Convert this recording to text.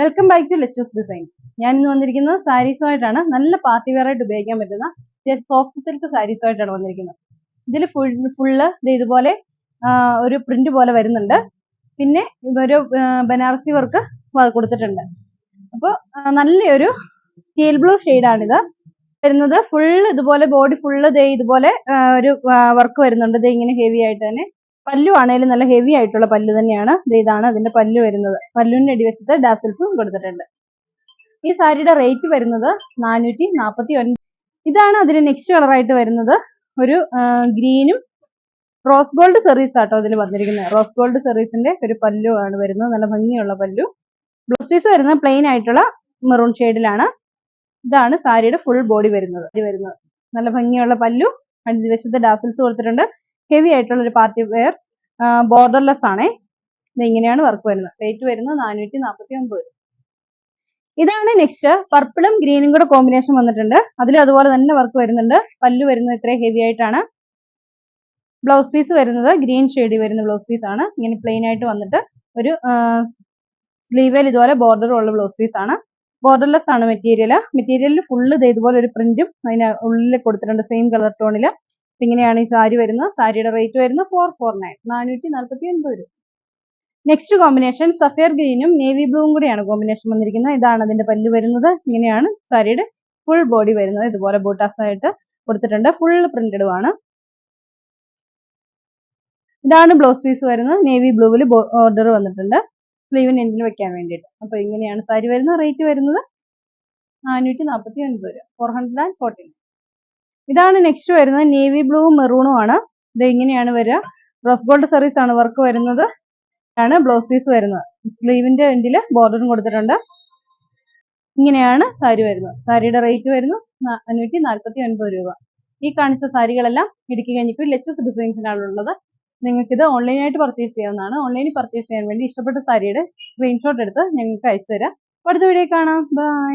Welcome back to Lechu's design ഞാൻ ഇന്ന് വന്നിരിക്കുന്നത് സാരീസുമായിട്ടാണ് നല്ല പാർട്ടി വെയർ ആയിട്ട് ഉപയോഗിക്കാൻ പറ്റുന്ന സോഫ്റ്റ് സിൽക്ക് സാരീസുമായിട്ടാണ് വന്നിരിക്കുന്നത്. ഇതിൽ ഫുൾ ഫുള്ള് ഇതുപോലെ ഒരു പ്രിന്റ് പോലെ വരുന്നുണ്ട്. പിന്നെ ഒരു ബനാറസി വർക്ക് കൊടുത്തിട്ടുണ്ട്. അപ്പോൾ നല്ലൊരു സ്റ്റീൽ ബ്ലൂ ആണിത്. വരുന്നത് ഫുൾ ഇതുപോലെ ബോഡി ഫുള്ള് ദേ ഇതുപോലെ ഒരു വർക്ക് വരുന്നുണ്ട്. ദേ ഇങ്ങനെ ഹെവി ആയിട്ട് തന്നെ. പല്ലു ആണെങ്കിലും നല്ല ഹെവി ആയിട്ടുള്ള പല്ലു തന്നെയാണ്. ഇതാണ് അതിന്റെ പല്ലു വരുന്നത്. പല്ലുവിന്റെ അടിവശത്ത് ഡാസിൽസും കൊടുത്തിട്ടുണ്ട്. ഈ സാരിയുടെ റേറ്റ് വരുന്നത് നാനൂറ്റി നാൽപ്പത്തി ഒൻപത് ഇതാണ് അതിന് നെക്സ്റ്റ് കളറായിട്ട് വരുന്നത്. ഒരു ഗ്രീനും റോസ് ഗോൾഡ് സെറീസ് ആട്ടോ ഇതിൽ വന്നിരിക്കുന്നത്. റോസ് ഗോൾഡ് സെറീസിന്റെ ഒരു പല്ലു ആണ് വരുന്നത്. നല്ല ഭംഗിയുള്ള പല്ലു. ബ്ലൗസ് പീസ് വരുന്നത് പ്ലെയിൻ ആയിട്ടുള്ള മെറൂൺ ഷെയ്ഡിലാണ് ഇതാണ് സാരിയുടെ ഫുൾ ബോഡി വരുന്നത്. വരുന്നത്. നല്ല ഭംഗിയുള്ള പല്ലു. അടിവശത്ത് ഡാസിൽസ് കൊടുത്തിട്ടുണ്ട്. ഹെവി ആയിട്ടുള്ള ഒരു പാർട്ടി വെയർ ബോർഡർലെസ് ആണേ. ഇത് ഇങ്ങനെയാണ് വർക്ക് വരുന്നത്. റേറ്റ് വരുന്നത് നാനൂറ്റി നാൽപ്പത്തി ഒമ്പത് ഇതാണ് നെക്സ്റ്റ് പർപ്പിളും ഗ്രീനും കൂടെ കോമ്പിനേഷൻ വന്നിട്ടുണ്ട്. അതിൽ അതുപോലെ തന്നെ വർക്ക് വരുന്നുണ്ട്. പല്ലു വരുന്നത് ഇത്രയും ഹെവി ആയിട്ടാണ്. ബ്ലൗസ് പീസ് വരുന്നത് ഗ്രീൻ ഷെയ്ഡിൽ വരുന്ന ബ്ലൗസ് പീസ് ആണ്. ഇങ്ങനെ പ്ലെയിൻ ആയിട്ട് വന്നിട്ട് ഒരു സ്ലീവേൽ ഇതുപോലെ ബോർഡർ ഉള്ള ബ്ലൗസ് പീസ് ആണ്. ബോർഡർലെസ് ആണ് മെറ്റീരിയൽ മെറ്റീരിയലിൽ ഫുള്ള് ഇതുപോലെ ഒരു പ്രിന്റും അതിന് ഉള്ളിൽ കൊടുത്തിട്ടുണ്ട് സെയിം കളർ ടോണിൽ ഇങ്ങനെയാണ് ഈ സാരി വരുന്നത്. സാരിയുടെ റേറ്റ് വരുന്നത് ഫോർ ഫോർ നയൻ നാനൂറ്റി നാൽപ്പത്തി ഒൻപത് രൂപ നെക്സ്റ്റ് കോമ്പിനേഷൻ സഫയർ ഗ്രീനും നേവി ബ്ലൂവും കൂടിയാണ് കോമ്പിനേഷൻ വന്നിരിക്കുന്നത്. ഇതാണ് അതിന്റെ പല്ല് വരുന്നത്. ഇങ്ങനെയാണ് സാരിയുടെ ഫുൾ ബോഡി വരുന്നത്. ഇതുപോലെ ബോട്ടാസ് ആയിട്ട് കൊടുത്തിട്ടുണ്ട്. ഫുൾ പ്രിന്റഡും ആണ്. ഇതാണ് ബ്ലൗസ് പീസ് വരുന്നത്. നേവി ബ്ലൂവിൽ ഓർഡർ വന്നിട്ടുണ്ട്. സ്ലീവിന് എൻഡിന് വെക്കാൻ വേണ്ടിയിട്ട്. അപ്പൊ ഇങ്ങനെയാണ് സാരി വരുന്നത്. റേറ്റ് വരുന്നത് നാനൂറ്റി നാൽപ്പത്തി ഒൻപത് രൂപ. ഫോർ ഹൺഡ്രഡ് ആൻഡ് ഫോർട്ടി ഇതാണ് നെക്സ്റ്റ് വരുന്നത് നേവി ബ്ലൂവും മെറൂണും ആണ്. ഇത് ഇങ്ങനെയാണ് വരിക. റോസ് ഗോൾഡ് സർവീസ് ആണ് വർക്ക് വരുന്നത്. ആണ് ബ്ലൗസ് പീസ് വരുന്നത്. സ്ലീവിന്റെ എൻഡിൽ ബോർഡറും കൊടുത്തിട്ടുണ്ട്. ഇങ്ങനെയാണ് സാരി വരുന്നത്. സാരിയുടെ റേറ്റ് വരുന്നു അഞ്ഞൂറ്റി നാൽപ്പത്തി ഒൻപത് രൂപ. ഈ കാണിച്ച സാരികളെല്ലാം ഇടുക്കി കഴിഞ്ഞിപ്പോൾ ലെച്ചസ് ഡിസൈൻസിനാണ് ഉള്ളത് നിങ്ങൾക്ക് ഇത് ഓൺലൈനായിട്ട് പർച്ചേസ് ചെയ്യാവുന്നതാണ്. ഓൺലൈനിൽ പർച്ചേസ് ചെയ്യാൻ വേണ്ടി ഇഷ്ടപ്പെട്ട സാരിയുടെ സ്ക്രീൻഷോട്ട് എടുത്ത് ഞങ്ങൾക്ക് അയച്ചു തരാം അടുത്ത വീഡിയോ കാണാം. ബൈ